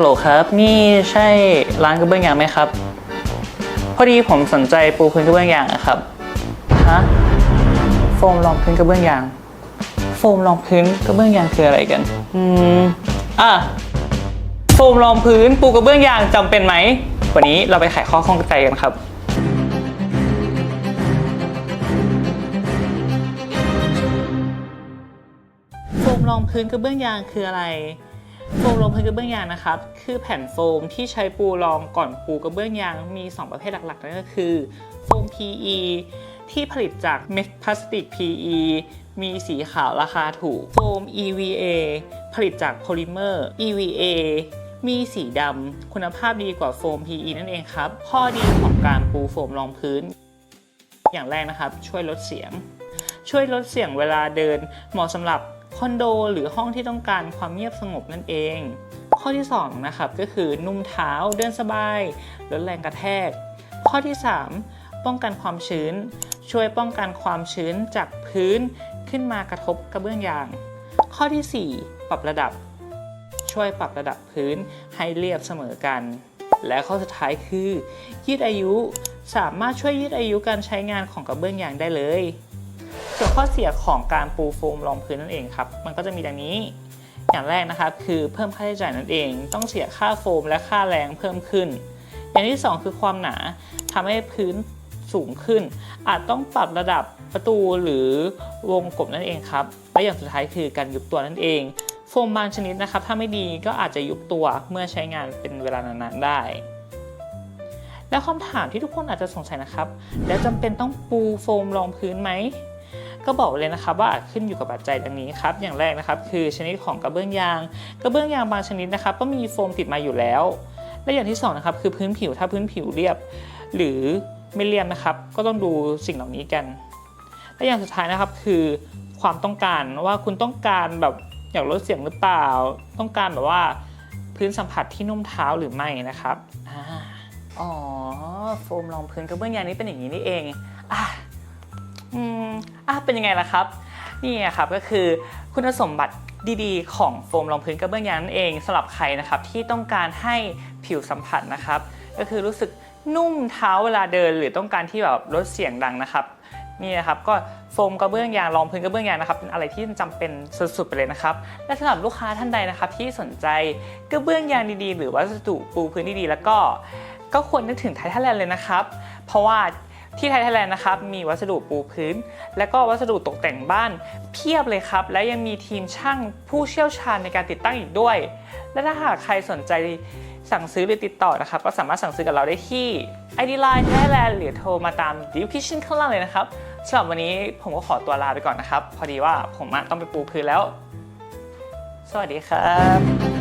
ฮัลโหลครับ นี่ใช่ร้านกระเบื้องยางไหมครับ พอดีผมสนใจปูพื้นกระเบื้องยางอะครับ ฮะ โฟมรองพื้นกระเบื้องยาง โฟมรองพื้นกระเบื้องยางคืออะไรกัน อืม อะ โฟมรองพื้นปูกระเบื้องยางจำเป็นไหม วันนี้เราไปไขข้อข้องใจกันครับ โฟมรองพื้นกระเบื้องยางคืออะไร โฟมรองพื้นกระเบื้องยางนะครับ คือแผ่นโฟมที่ใช้ปูรองก่อนปูกระเบื้องยางมี 2 ประเภทหลักๆ นั่นก็คือ โฟม PE ที่ผลิตจากเม็ดพลาสติก PE มีสีขาวราคาถูก โฟม EVA ผลิตจากโพลิเมอร์ EVA มีสีดำคุณภาพดีกว่าโฟม PE นั่นเองครับ ข้อดีของการปูโฟมรองพื้น อย่างแรกนะครับ ช่วยลดเสียง ช่วยลดเสียงเวลาเดินเหมาะสำหรับ คอนโดหรือห้องที่ต้องการความเงียบสงบนั่นเอง ข้อที่2นะครับก็คือนุ่มเท้าเดินสบายลดแรงกระแทก ข้อที่ 3 ป้องกันความชื้น ช่วยป้องกันความชื้นจากพื้นขึ้นมากระทบกระเบื้องยาง ข้อทีสี่4 ปรับระดับ ช่วยปรับระดับพื้นให้เรียบเสมอกัน และข้อสุดท้ายคือ ยืดอายุสามารถช่วยยืดอายุการใช้งานของกระเบื้องยางได้เลย ส่วนข้อเสียของการปูโฟมรองพื้นนั่นเองครับ มันก็จะมีดังนี้ อย่างแรกนะครับคือเพิ่มค่าใช้จ่ายนั่นเอง ต้องเสียค่าโฟมและค่าแรงเพิ่มขึ้น อย่างที่สองคือความหนาทำให้พื้นสูงขึ้น อาจต้องปรับระดับประตูหรือวงกบนั่นเองครับ และอย่างสุดท้ายคือการยุบตัวนั่นเองโฟมบางชนิดนะครับถ้าไม่ดีก็อาจจะยุบตัวเมื่อใช้งานเป็นเวลานานๆได้ แล้วคำถามที่ทุกคนอาจจะสงสัยนะครับ แล้วจำเป็นต้องปูโฟมรองพื้นไหม ก็บอกเลยนะครับว่าขึ้นอยู่กับปัจจัยดังนี้ครับอย่างแรกนะครับคือชนิดของกระเบื้องยาง กระเบื้องยางบางชนิดนะครับก็มีโฟมติดมาอยู่แล้ว และอย่างที่สองนะครับคือพื้นผิวถ้าพื้นผิวเรียบ หรือไม่เรียบนะครับ ก็ต้องดูสิ่งเหล่านี้กัน และอย่างสุดท้ายนะครับคือความต้องการว่าคุณต้องการแบบอยากลดเสียงหรือเปล่า ต้องการแบบว่าพื้นสัมผัสที่นุ่มเท้าหรือไม่นะครับอ๋อโฟมรองพื้นกระเบื้องยางนี้เป็นอย่างนี้นี่เองอะ อืมอะเป็นยังไงล่ะครับ นี่ครับก็คือคุณสมบัติดีๆ ของโฟมรองพื้นกระเบื้องยางนั่นเองสำหรับใครนะครับที่ต้องการให้ผิวสัมผัสนะครับ ก็คือรู้สึกนุ่มเท้าเวลาเดิน หรือต้องการที่แบบลดเสียงดังนะครับนี่นะครับก็โฟมกระเบื้องยางรองพื้นกระเบื้องยางนะครับเป็นอะไรที่จำเป็นสุดๆไปเลยนะครับ และสำหรับลูกค้าท่านใดนะครับที่สนใจกระเบื้องยางดีๆ หรือวัสดุปูพื้นดีๆ แล้วก็ก็ควรนึกถึงไททันแลนด์เลยนะครับ เพราะว่า ที่ไททันแลนด์นะครับมีวัสดุปูพื้น และก็วัสดุตกแต่งบ้านเพียบเลยครับ และยังมีทีมช่างผู้เชี่ยวชาญในการติดตั้งอีกด้วย และถ้าหากใครสนใจสั่งซื้อหรือติดต่อนะครับ ก็สามารถสั่งซื้อกับเราได้ที่ ID Line Thailand หรือโทรมาตาม description ข้างล่างเลยนะครับสำหรับวันนี้ผมก็ขอตัวลาไปก่อนนะครับ พอดีว่าผมต้องไปปูพื้นแล้ว สวัสดีครับ